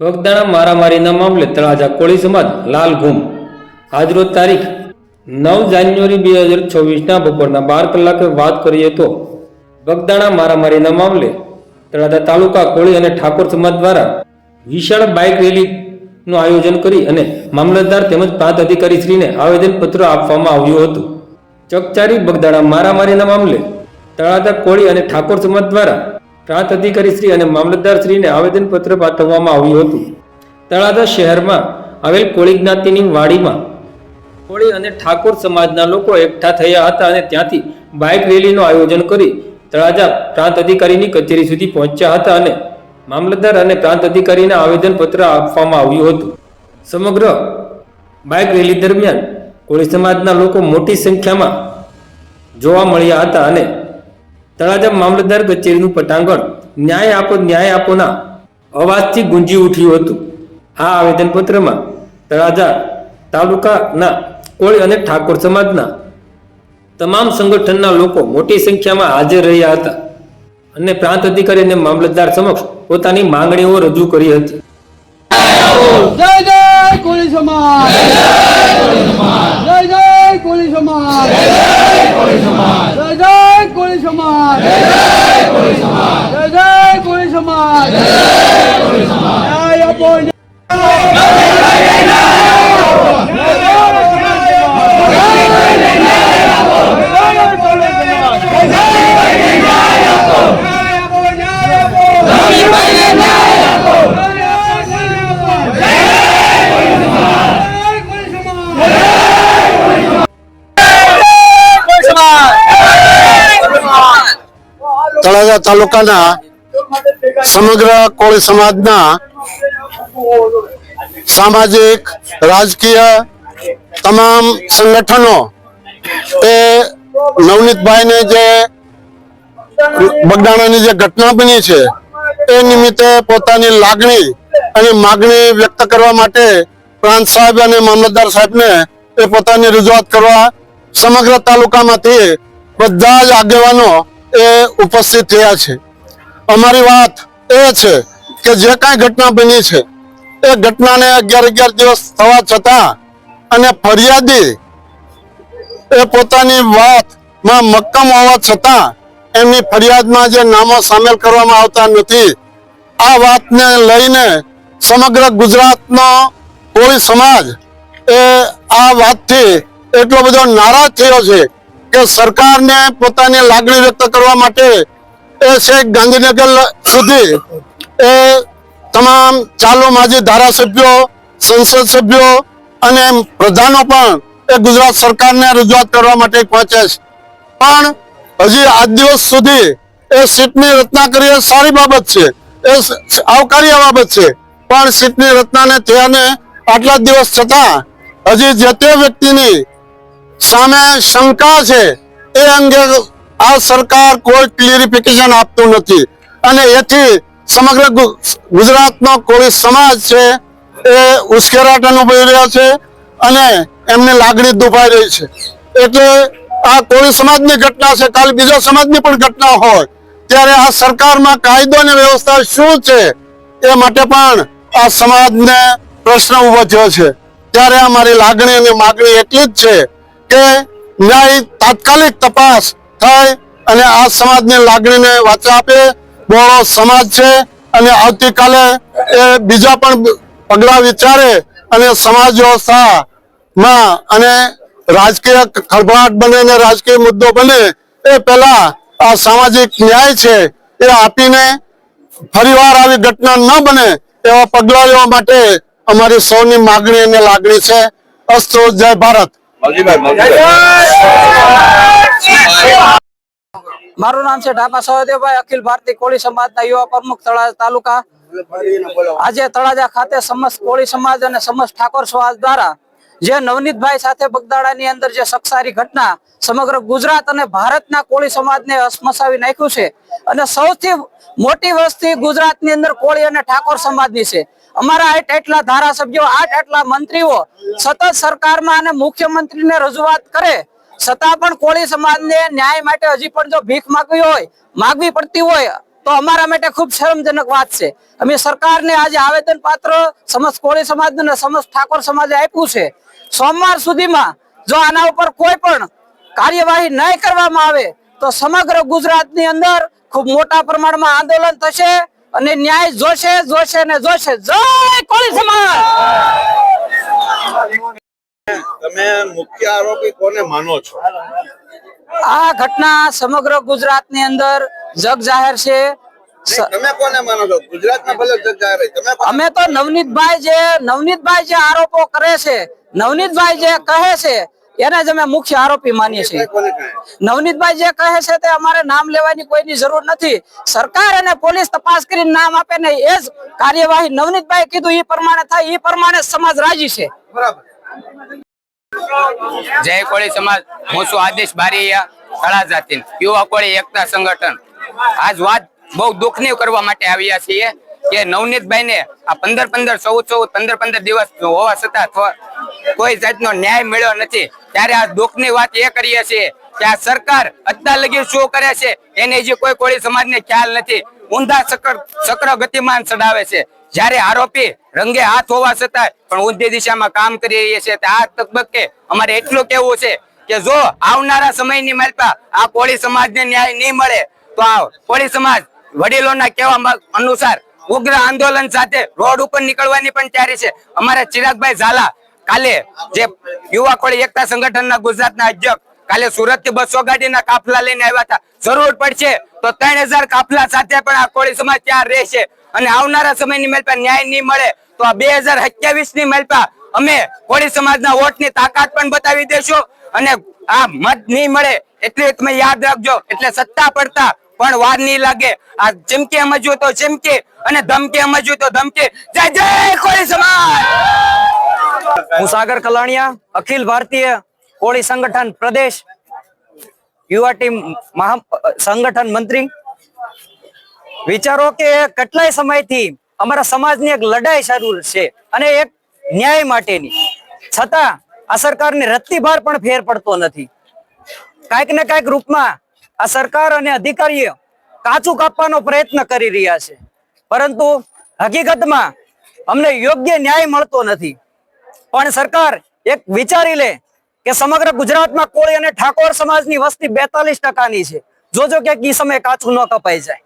બગદાણા મારામારીના મામલે તળાજા કોળી સમાજ લાલ ગુમ આજરોજ તારીખ નવ જાન્યુઆરી બે હજાર છવ્વીસના બપોરના બાર કલાકે વાત કરીએ તો બગદાણા મારામારીના મામલે તળાજા તાલુકા કોળી અને ઠાકોર સમાજ દ્વારા વિશાળ બાઇક રેલીનું આયોજન કરી અને મામલતદાર તેમજ પ્રાંત અધિકારી શ્રીને આવેદનપત્ર આપવામાં આવ્યું હતું. ચકચારી બગદાણા મારામારીના મામલે તળાજા કોળી અને ઠાકોર સમાજ દ્વારા પ્રાંત અધિકારી શ્રી અને મામલતદાર શ્રીને આવેદનપત્ર પાઠવવામાં આવ્યું હતું. તળાજા શહેરમાં આવેલ કોળી જ્ઞાતિની વાડીમાં કોળી અને ઠાકોર સમાજના લોકો એકઠા થયા હતા અને ત્યાંથી બાઇક રેલીનું આયોજન કરી તળાજા પ્રાંત અધિકારીની કચેરી સુધી પહોંચ્યા હતા અને મામલતદાર અને પ્રાંત અધિકારીને આવેદનપત્ર આપવામાં આવ્યું હતું. સમગ્ર બાઇક રેલી દરમિયાન કોળી સમાજના લોકો મોટી સંખ્યામાં જોવા મળ્યા હતા અને તળાજા મામલતદાર કચેરીનું પટાંગણ ન્યાય આપો ન્યાય આપોના અવાજથી ગુંજી ઉઠ્યું હતું. આ આવેદનપત્રમાં તળાજા તાલુકાના કોળી અને ઠાકોર સમાજના તમામ સંગઠનના લોકો મોટી સંખ્યામાં હાજર રહ્યા હતા અને પ્રાંત અધિકારી અને મામલતદાર સમક્ષ પોતાની માંગણીઓ રજૂ કરી હતી. જય જય કોળી સમાજ જય જય કોળી સમાજ જય જય કોળી સમાજ જય જય કોળી સમાજ જય જય કોળી સમાજ ન્યાય આપો તળાજા તાલુકાના સમગ્ર કોળી સમાજના સામાજિક, રાજકીય તમામ સંગઠનો એ નવનીતભાઈને જે બગદાણાની જે ઘટના બની છે, એ નિમિત્તે પોતાની લાગણી અને માગણી વ્યક્ત કરવા માટે પ્રાંત સાહેબ અને મામલતદાર સાહેબને એ પોતાની રજૂઆત કરવા સમગ્ર તાલુકામાંથી બધા જ આગેવાનો એ ઉપસ્થિત થયા છે. અમારી વાત એ છે કે જે કાંઈ ઘટના બની છે, એ ઘટનાને અગિયાર અગિયાર દિવસ થવા છતાં અને ફરિયાદી એ પોતાની વાતમાં મક્કમ હોવા છતાં એમની ફરિયાદમાં જે નામો સામેલ કરવામાં આવતા નથી, આ વાતને લઈને સમગ્ર ગુજરાતનો કોળી સમાજ એ આ વાતથી એટલો બધો નારાજ થયો છે કે સરકારને પોતાની લાગણી વ્યક્ત કરવા માટે એ છે ગાંધીનગર સુધી એ તમામ ચાલુ માજી ધારાસભ્યો, સંસદ સભ્યો અને પ્રધાનો પણ એ ગુજરાત સરકારને રજૂઆત કરવા માટે પહોંચે છે. પણ હજી આજ દિવસ સુધી એ સીટની રચના કરી એ સારી બાબત છે. એ આવકાર્ય બાબત છે. પણ સીટની રચનાને થયાને આટલા દિવસ છતાં હજી જે તે વ્યક્તિની સામે શંકા છે. એ અંગે આ સરકાર કોઈ ક્લિયરિફિકેશન આપતું નથી. અને એથી સમગ્ર ગુજરાતનો કોળી સમાજ છે, એ ઉશ્કેરાટ અનુભવી રહ્યા છે અને એમની લાગણી દુભાઈ રહી છે. એટલે આ કોળી સમાજની ઘટના છે, કાલે બીજા સમાજની પણ ઘટના હોય, ત્યારે આ સરકારમાં કાયદો અને વ્યવસ્થા શું છે, એ માટે પણ આ સમાજને પ્રશ્ન ઊભો થયો છે. ત્યારે અમારી લાગણી અને માગણી એટલી જ છે કે ન્યાય તાત્કાલિક તપાસ થાય અને આ સમાજની લાગણીને વાચા આપે. બોળો સમાજ છે અને આવતીકાલે એ બીજા પણ પગલા વિચારે અને સમાજ વ્યવસ્થામાં અને રાજકીય ખળભળાટ બને અને રાજકીય મુદ્દો બને એ પહેલા આ સામાજિક ન્યાય છે એ આપીને ફરીવાર આવી ઘટના ન બને એવા પગલા લેવા માટે અમારી સૌની માગણી અને લાગણી છે. અસ્ત્રો જય ભારત. મારું નામ છે ઢાપા સહદેવભાઈ અખિલ ભારતીય કોળી સમાજના યુવા પ્રમુખ, તળાજા તાલુકા. આજે તળાજા ખાતે સમસ્ત કોળી સમાજ અને સમસ્ત ઠાકોર સમાજ દ્વારા જે નવનીતભાઈ સાથે બગદાડાની અંદર જે સક્ષારી ઘટના સમગ્ર ગુજરાત અને ભારતના કોળી સમાજને અસમસાવી નાખ્યું છે. અને સૌથી મોટી વસ્તી ગુજરાતની અંદર કોળી અને ઠાકોર સમાજની છે. અમારા એટલા ધારાસભ્યો, આઠ એટલા મંત્રીઓ સતત સરકારમાં અને મુખ્યમંત્રીને રજૂઆત કરે, છતાં પણ કોળી સમાજને ન્યાય માટે હજી પણ જો ભીખ માગવી હોય, માગવી પડતી હોય, તો અમારા માટે ખૂબ શરમજનક વાત છે. અમે સરકારને આજે આવેદન પાત્ર સમસ્ત કોળી સમાજ અને સમસ્ત ઠાકોર સમાજે આપ્યું છે. સોમવાર સુધીમાં જો આના ઉપર કોઈ પણ કાર્યવાહી નહીં કરવામાં આવે, તો સમગ્ર ગુજરાતની અંદર ખૂબ મોટા પ્રમાણમાં આંદોલન થશે. અને ન્યાય જોશે જોશે ને જોશે. જય કોળી સમાજ! તમે મુખ્ય આરોપી કોને માનો છો? આ ઘટના સમગ્ર ગુજરાતની અંદર જગ જાહેર છે. તમે કોને માનો છો? ગુજરાતના ભલે જગ જાહેર તમે અમે તો નવનીતભાઈ જે નવનીતભાઈ જે આરોપો કરે છે નવનીતભાઈ જે કહે છે એને જ અમે મુખ્ય આરોપી માનીએ છીએ. નવનીતભાઈ જે કહે છે તે અમારે નામ લેવાની કોઈની જરૂર નથી. સરકાર અને પોલીસ તપાસ કરીને નામ આપે ને એ જ કાર્યવાહી નવનીતભાઈ કીધું એ પ્રમાણે થાય એ પ્રમાણે સમાજ રાજી છે. જય કોળી સમાજ હું છું આદેશ બારીયા તળાજાથી યુવા કોળી એકતા સંગઠન. આજ વાત બહુ દુઃખની કરવા માટે આવ્યા છીએ કે નવનીતભાઈ ને આ પંદર પંદર ચૌદ ચૌદ પંદર પંદર દિવસ હોવા છતાં થો- કોઈ જાતનો ન્યાય મળ્યો નથી. ત્યારે આ દુઃખની વાત એ કરીએ છીએ કે આ સરકાર અત્યાર લગી શું કરે છે એને જે કોઈ કોળી સમાજને ખ્યાલ નથી. ઊંધા ચક્ર ગતિમાન ચડાવે છે. જ્યારે આરોપી રંગે હાથ હોવા છતાં પણ ઊંધી દિશામાં કામ કરી રહ્યા છે આ તબક્કે અમારે એટલું કેવું છે કે જો આવનારા સમયની માલપા આ કોળી સમાજને ન્યાય નહીં મળે, તો આ કોળી સમાજ વડીલોના કહેવા અનુસાર ઉગ્ર આંદોલન સાથે રોડ ઉપર નીકળવાની પણ તૈયારી છે. અમારા ચિરાગભાઈ ઝાલા કાલે જે યુવા કોળી એકતા સંગઠનના ગુજરાતના અધ્યક્ષ કાલે સુરતથી બસો ગાડીના કાફલા લઈને આવ્યા હતા. જરૂર પડશે તો ત્રણ કાફલા સાથે પણ આ કોળી સમાજ ત્યાં રહેશે. અને આવનારા સમયની મેલપા ન્યાય નહીં મળે તો આ બે ની મેલપા અમે કોળી સમાજના વોટની તાકાત પણ બતાવી દેશું અને આ મત નહીં મળે એટલે તમે યાદ રાખજો. એટલે સત્તા પડતા પણ વાર નહીં લાગે. આ ચીમકી સમજવું તો ચીમકી અને ધમકી સમજવું તો ધમકી. જય જય કોળી સમાજ! હું સાગર કલાણિયા, અખિલ ભારતીય કોળી સંગઠન પ્રદેશ, યુવા ટીમ મહા, સંગઠન મંત્રી. વિચારો કે કેટલાય સમયથી અમારા સમાજની એક લડાઈ શરૂ છે અને એક ન્યાય માટેની. છતાં આ સરકારની રત્તીભાર પણ ફેર પડતો નથી. કાંઈક ને કાંઈક રૂપમાં આ સરકાર અને અધિકારીઓ કાચું કાપવાનો પ્રયત્ન કરી રહ્યા છે. પરંતુ હકીકતમાં અમને યોગ્ય ન્યાય મળતો નથી. પણ સરકાર એક વિચારી લે કે સમગ્ર ગુજરાતમાં કોળી અને ઠાકોર સમાજની વસ્તી બેતાલીસ ટકાની છે. જોજો કે ઈ સમય કાચું ન કપાઈ જાય.